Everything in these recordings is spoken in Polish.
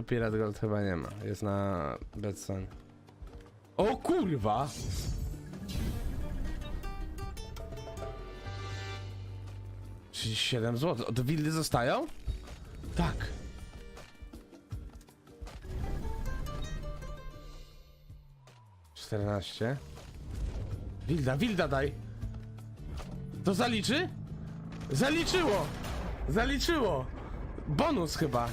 tu Pirat Gold chyba nie ma. Jest na Betson. O kurwa! Trzydzieści siedem zł. Od wildy zostają? Tak. Czternaście. Wilda, wilda daj! To zaliczy? Zaliczyło! Zaliczyło! Bonus chyba!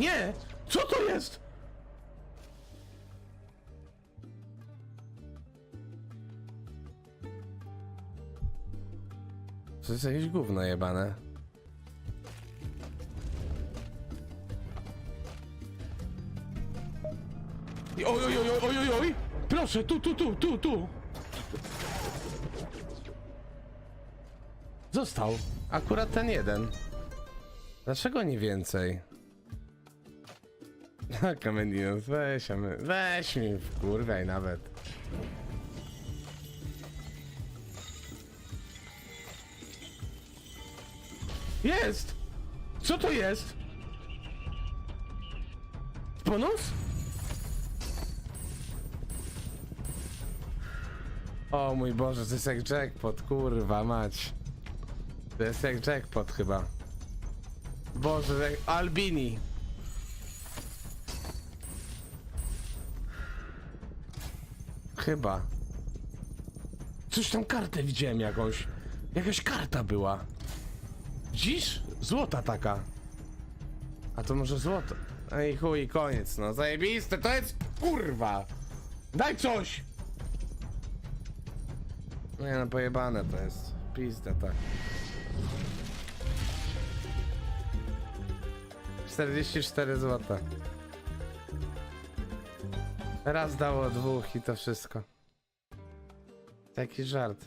Nie! Co to jest? To jest jakieś gówno jebane. I Oj, oj, oj, oj, oj, oj! Proszę, tu, tu, tu, tu, tu! Został. Akurat ten jeden. Dlaczego nie więcej? Kamendinus, weź, a my, weź mi wkurwiaj nawet. Jest! Co to jest? Bonus? O mój Boże, to jest jak jackpot, kurwa mać. To jest jak jackpot chyba. Boże, jak Albini. Chyba. Coś tam kartę widziałem jakąś. Jakaś karta była. Dziś? Złota taka. A to może złoto. Ej chuj, koniec no. Zajebiste, to jest kurwa. Daj coś! Nie no, pojebane to jest. Pizda, tak. 44 zł. Raz dało dwóch i to wszystko. Taki żart.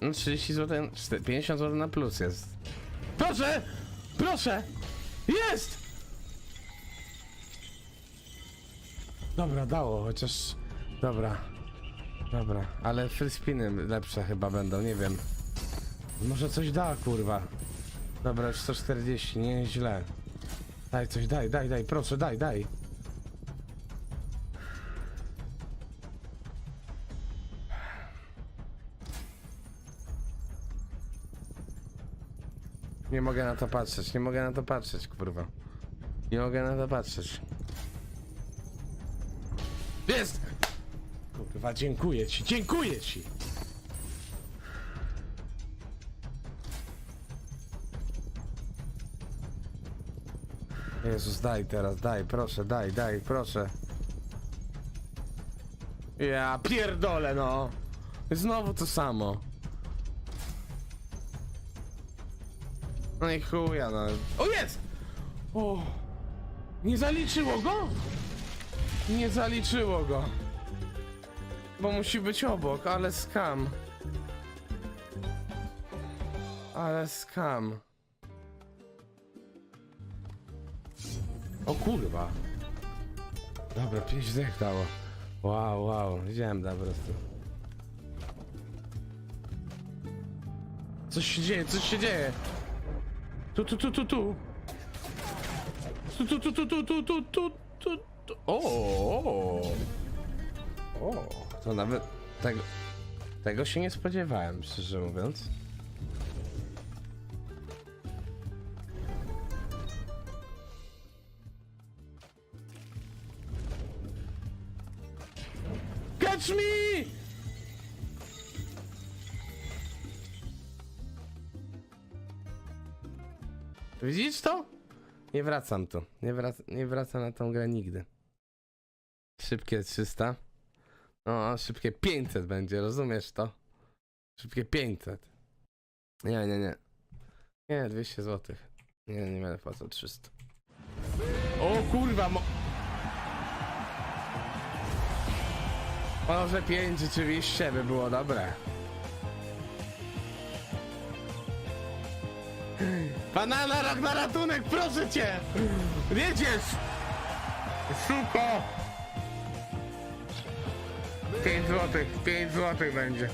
No 30 zł, 50 zł na plus jest. Proszę! Proszę! Jest! Dobra, dało, chociaż... Dobra. Dobra, ale free spiny lepsze chyba będą, nie wiem. Może coś da, kurwa. Dobra, już 140, nie źle. Daj coś, daj, daj, daj, proszę, daj, daj. Nie mogę na to patrzeć, nie mogę na to patrzeć, kurwa. Nie mogę na to patrzeć. Jest! Kurwa, dziękuję ci, dziękuję ci! Jezus, daj teraz, daj, proszę, daj, daj, proszę. Ja pierdolę, no! Znowu to samo. No i chuja, no. O, jest! O! Nie zaliczyło go? Nie zaliczyło go. Bo musi być obok, ale skam. Ale skam. O kurwa. Dobra, 5 dech dało. Wow, wow, widziałem po prostu. Coś się dzieje, coś się dzieje. Tu, tu, tu, tu, tu. Tu, tu, tu, tu, tu, tu, tu, tu, tu. O, o, o, to nawet tego, tego się nie spodziewałem, szczerze mówiąc. Catch me! Widzisz to? Nie wracam tu. Nie, wrac nie wracam na tą grę nigdy. Szybkie 300. No, szybkie 500 będzie, rozumiesz to? Szybkie 500. Nie, nie, nie. Nie, 200 zł. Nie, nie będę płacał 300. O kurwa, mo... Może 5 rzeczywiście by było dobre. Banana na ratunek, proszę cię! Wiedziesz! Suko! 5 złotych, 5 złotych będzie.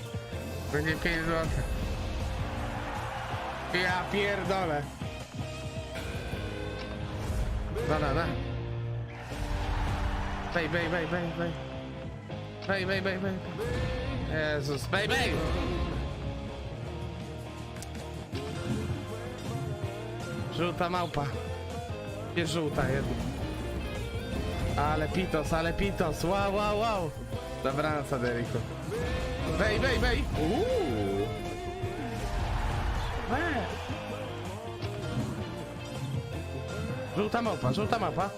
Będzie 5 złotych. Ja pierdolę. Banana. Bej, bej, bej, bej, bej. Bej, bej, bej, bej. Jezus, bej, bej! Żółta małpa. Jest żółta jedna. Ale pitos, ale pitos, wow, wow, wow. Dobranoc, Aderiku. Bej, bej, bej. Uuu. Bej. Żółta małpa, żółta małpa.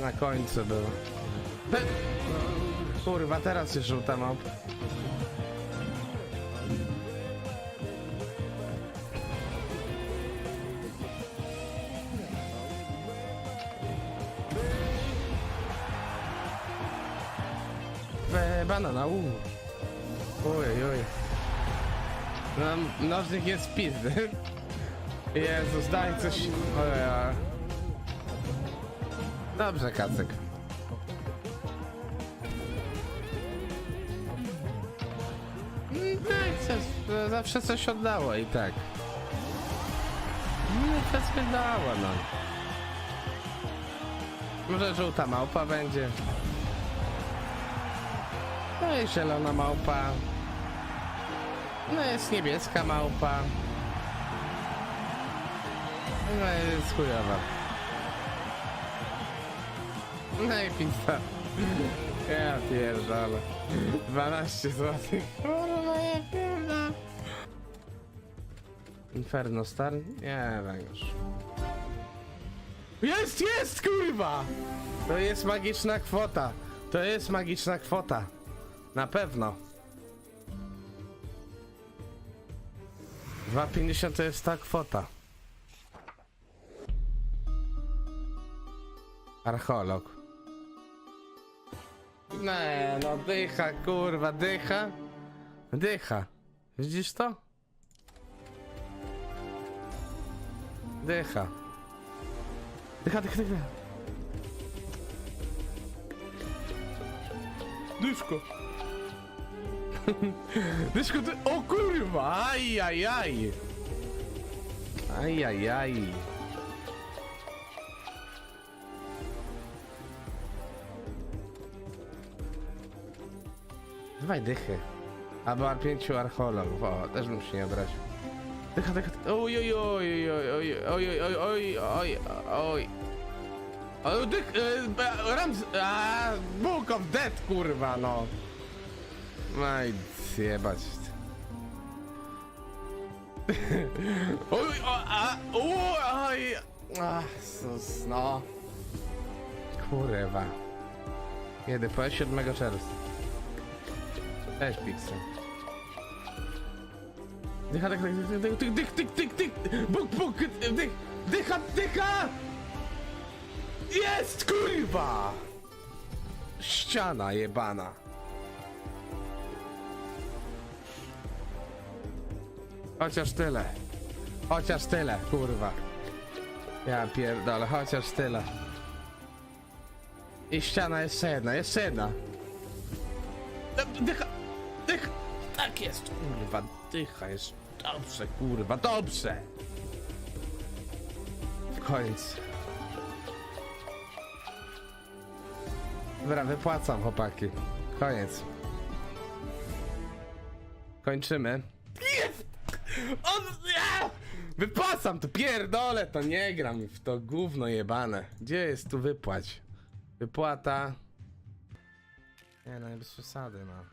Na końcu było. Be... Kurwa, teraz jest żółta małpa. Be, banana, uuu. Oj, oj. No, nożnik jest pizdy. Jezus, daj coś. Ojej. Dobrze, Kacek. Tak, coś, zawsze coś oddało i tak. No, coś wydało, no. Może żółta małpa będzie. No i zielona małpa. No jest niebieska małpa. No jest chujowa. No i pizza. Ja pierdolę. 12 zł. Kurwa, ja pierdolę. Inferno Star? Nie wiem już. Jest, jest, kurwa! To jest magiczna kwota. To jest magiczna kwota. Na pewno. 2,50 to jest ta kwota. Archeolog. Nie, no dycha, kurwa, dycha. Dycha. Widzisz to? Dycha. Dycha, dycha, dycha. Dyszko. Dyszko, ty... O kurwa! Aj, aj, aj. Aj, aj, aj. Dawaj dychy. Albo pięciu archeologów. O, też bym się nie obraził. Dycha, dycha. Oj, oj, oj, oj, oj, oj, oj, oj, oj, oj, oj. O, dych, e, Rams, a, Book of Death, kurwa, no. No i zjebać. Oj, o, a, u, oj, ach, sus, no. Kurwa. Kiedy po 7 czerwca. Też Pixel. Dycha, dycha, dycha, dycha, dych, dych, dych, dych, buk, buk, dych, dycha, dycha! Jest, kurwa! Ściana jebana. Chociaż tyle. Chociaż tyle, kurwa. Ja pierdolę, chociaż tyle. I ściana jeszcze jedna, jeszcze jedna. Dycha, dycha. Tak jest, kurwa, dycha jest. Dobrze, kurwa, dobrze. W końcu. Dobra, wypłacam, chłopaki. Koniec. Kończymy. On... Ja! Wypłacam to, pierdolę, to nie gram w to gówno jebane. Gdzie jest tu wypłać? Wypłata. Nie no, nie bez przesady, no.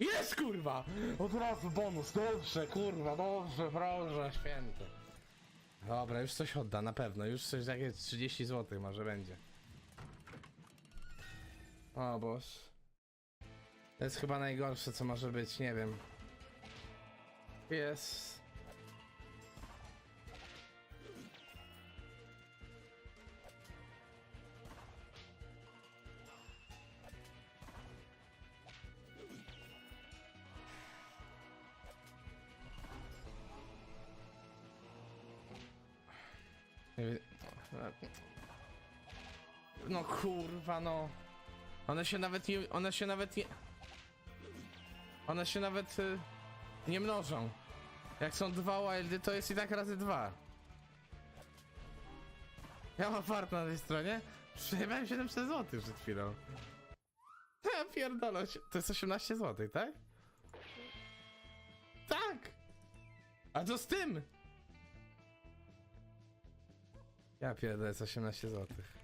Jest kurwa! Od razu bonus, dobrze, kurwa, dobrze, proszę, święty. Dobra, już coś odda, na pewno, już coś jakieś 30 zł może będzie. O boż. To jest chyba najgorsze, co może być, nie wiem. Jest. No kurwa no. One się nawet nie. One się nawet nie. One się nawet y, nie mnożą. Jak są dwa wildy, to jest i tak razy dwa. Ja mam fart na tej stronie. Przejebałem 700 zł przed chwilą. Ja pierdolę się. To jest 18 zł, tak? Tak! A co z tym? Ja pierdolę, jest 18 złotych.